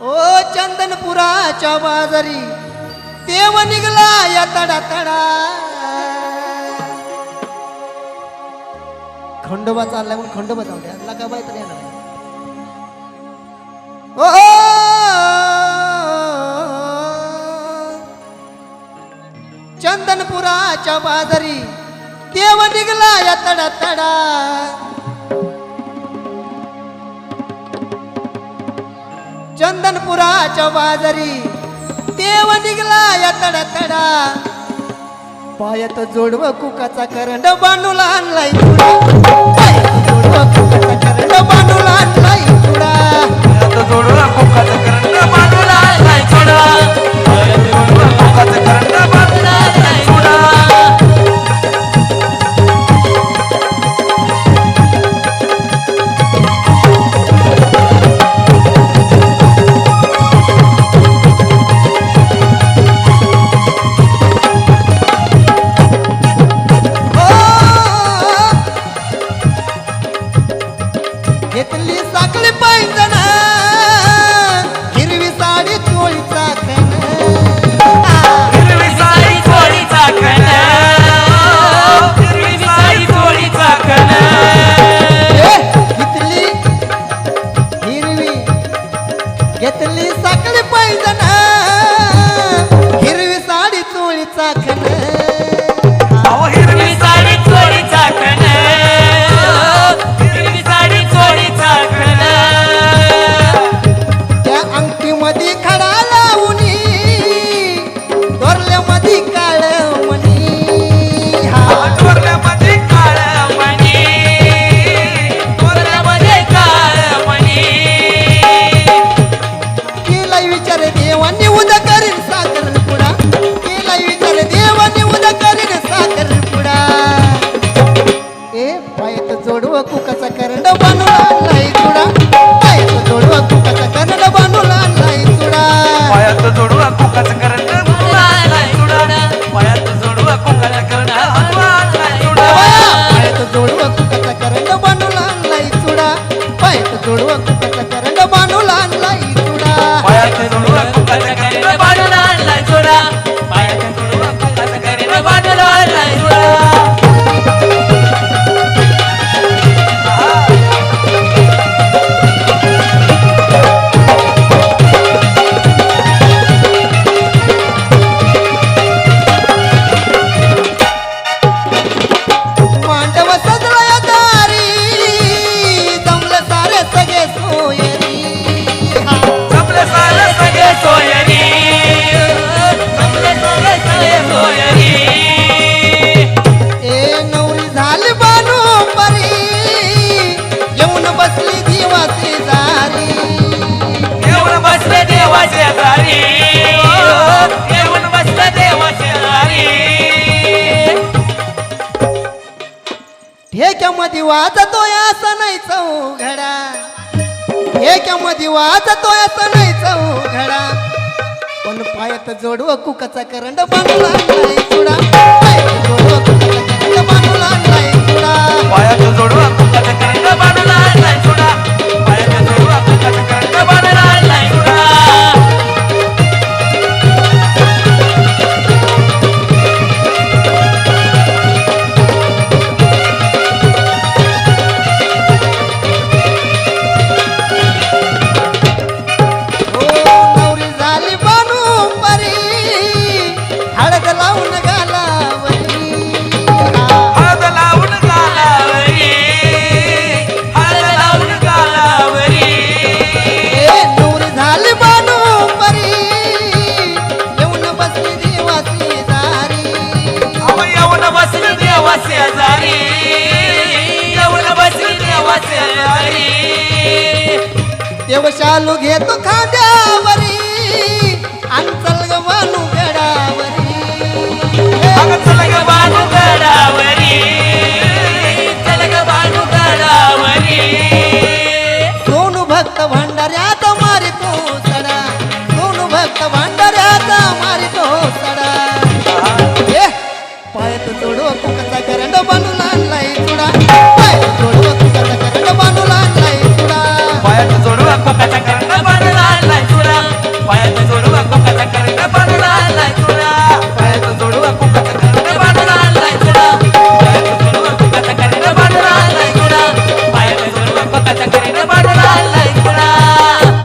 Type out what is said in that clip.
ओ चंदनपुराच्या बाजारी देव निघला या तडा तडा खंडोबा चालला म्हणून खंडोबा जाऊ का लगाबाई तर येणार ओ चंदनपुराच्या बाजारी देव निघला या तडा तडा चंदनपुराच्या बाजारी. देव निघला या तडा तडा पायात जोडव कुकाचा करंड बांधूला आणलाय घेतली सकळी पैजण. ಕೊಡುವ वाजतोय असं नाही चौघडा एक मधी वाजतोय असं नाही चौ घडा. पण पायात जोडव कुकाचा करंड बांधला नाही चुडा. जोडव देवशालू घेतो खांद्यावर.